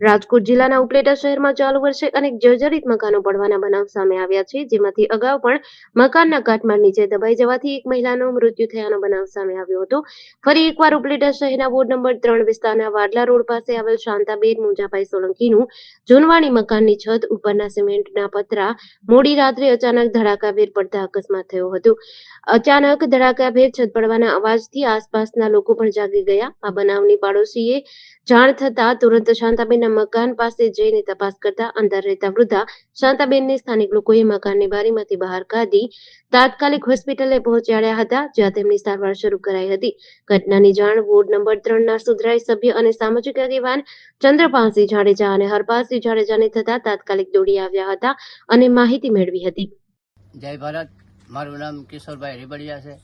રાજકોટ જિલ્લાના ઉપલેટા શહેરમાં ચાલુ વર્ષે અનેક જર્જરિત મકાનો પડવાના બનાવ સામે આવ્યા છે, જેમાંથી અગાઉ પણ મકાનના કાટમાળ નીચે દબાઈ જવાથી એક મહિલાનું મૃત્યુ થયાનો બનાવ સામે આવ્યો હતો. ફરી એકવાર ઉપલેટા શહેરના વોર્ડ નંબર ત્રણ વિસ્તારના વાડલા રોડ પાસે આવેલ શાંતાબેન મુંજાભાઈ સોલંકીનું જૂનવાણી મકાનની છત ઉપરના સિમેન્ટના પતરા મોડી રાત્રે અચાનક ધડાકાભેર પડતા અકસ્માત થયો હતો. અચાનક ધડાકાભેર છત પડવાના અવાજથી આસપાસના લોકો પણ જાગી ગયા. આ બનાવની પાડોશીએ જાણ થતા તુરંત શાંતાબેનના મકાન પાસે જઈને તપાસ કરતા અંદર રહેતા વૃદ્ધા શાંતાબેનને સ્થાનિક લોકોએ મકાનની બારીમાંથી બહાર કાઢી તાત્કાલિક હોસ્પિટલે પહોંચાડ્યા હતા, જ્યાં તેમની સારવાર શરૂ કરાઈ હતી. ઘટનાની જાણ વોર્ડ નંબર ત્રણના સુધરાઈ સભ્ય અને સામાજિક આગેવાન ચંદ્રપાલસિંહ જાડેજા અને હરપાલસિંહ જાડેજાને થતા તાત્કાલિક દોડી આવ્યા હતા અને માહિતી મેળવી હતી. જય ભારત. મારું નામ કિશોરભાઈ રીબડિયા છે.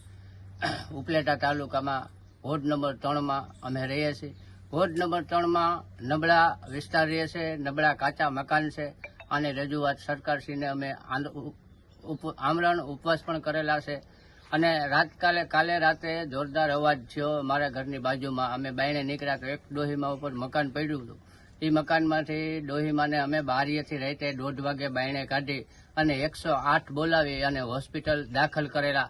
ઉપલેટા તાલુકામાં વોર્ડ નંબર ત્રણમાં અમે રહીએ છીએ. વોર્ડ નંબર ત્રણમાં નબળા વિસ્તાર રહે છે, નબળા કાચા મકાન છે અને રજૂઆત સરકારશ્રીને અમે આમરણ ઉપવાસ પણ કરેલા છે. અને રાતકાલે કાલે રાતે જોરદાર અવાજ થયો મારા ઘરની બાજુમાં. અમે બાયણે નીકળ્યા તો એક ડોહીમાં ઉપર મકાન પડ્યું હતું. એ મકાનમાંથી ડોહીમાને અમે બારીએથી રહેતે દોઢ વાગે બાયણે કાઢી અને એકસો આઠ બોલાવી અને હોસ્પિટલ દાખલ કરેલા.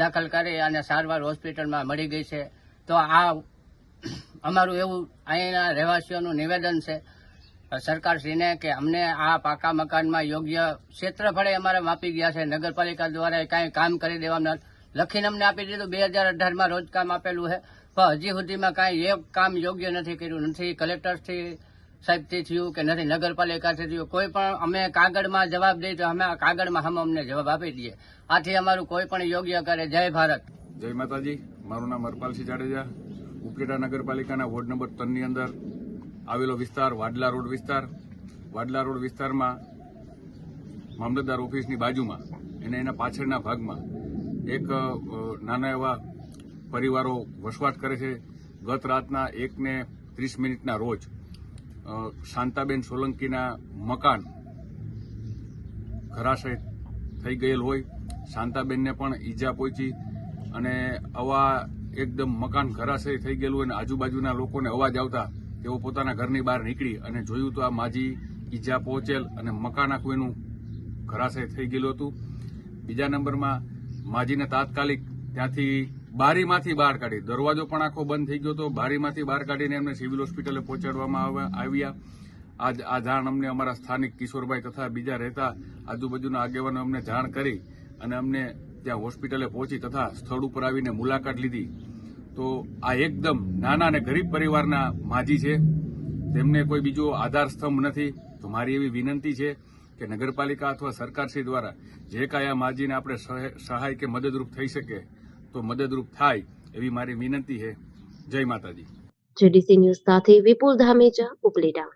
દાખલ કરી અને સારવાર હોસ્પિટલમાં મળી ગઈ છે. તો આ અમારું એવું અહીંના રહેવાસીઓનું નિવેદન છે સરકારશ્રીને કે અમને આ પાકા મકાનમાં યોગ્ય ક્ષેત્રફળે અમારે માપી ગયા છે, નગરપાલિકા દ્વારા કાંઈ કામ કરી દેવામાં લખીને અમને આપી દીધું. બે હજાર અઢારમાં રોજ કામ આપેલું છે, પણ હજી સુધીમાં કાંઈ એક કામ યોગ્ય નથી કર્યું. નથી કલેક્ટરથી સાહેબથી થયું કે નથી નગરપાલિકાથી થયું. કોઈ પણ અમે કાગળમાં જવાબ દઈએ તો અમે આ કાગળમાં હમ અમને જવાબ આપી દઈએ. આથી અમારું કોઈ પણ યોગ્ય કરે. જય ભારત. જય માતાજી. મારું નામ હરપાલસિંહ જાડેજા. ઉપલેટા નગરપાલિકાના વોર્ડ નંબર ત્રણની અંદર આવેલો વિસ્તાર, વાડલા રોડ વિસ્તાર. વાડલા રોડ વિસ્તારમાં મામલતદાર ઓફિસની બાજુમાં અને એના પાછળના ભાગમાં એક નાના એવા પરિવારો વસવાટ કરે છે. ગત રાતના એકને ત્રીસ મિનિટના રોજ શાંતાબેન સોલંકીના મકાન ઘરાશય થઈ ગયેલ હોય. શાંતાબેનને પણ ઈજા પહોંચી અને આવા એકદમ મકાન ઘરાશય થઈ ગયેલું અને આજુબાજુના લોકોને અવાજ આવતા તેઓ પોતાના ઘરની બહાર નીકળી અને જોયું તો આ માજી ઈજા પહોંચેલ અને મકાન આખું એનું ઘરાશય થઈ ગયેલું હતું. બીજા નંબરમાં માજીને તાત્કાલિક ત્યાંથી બારીમાંથી બહાર કાઢી, દરવાજો પણ આખો બંધ થઈ ગયો હતો. બારીમાંથી બહાર કાઢીને એમને સિવિલ હોસ્પિટલે પહોંચાડવામાં આવ્યા- આવ્યા. આ આ જાણ અમને અમારા સ્થાનિક કિશોરભાઈ તથા બીજા રહેતા આજુબાજુના આગેવાનો અમને જાણ કરી અને અમને ત્યાં હોસ્પિટલે પહોંચી તથા સ્થળ ઉપર આવીને મુલાકાત લીધી. તો આ એકદમ નાના અને ગરીબ પરિવારના માજી છે. તેમને કોઈ બીજો આધાર સ્તંભ નથી. તો મારી એવી વિનંતી છે કે નગરપાલિકા અથવા સરકારશ્રી દ્વારા જે કાંઈ આ માજીને આપણે સહાય કે મદદરૂપ થઈ શકે, તો મદદરૂપ થાય એવી મારી વિનંતી છે. જય માતાજી. જેડીસી ન્યૂઝ સાથે વિપુલ ધામેજા ઉપલેટા.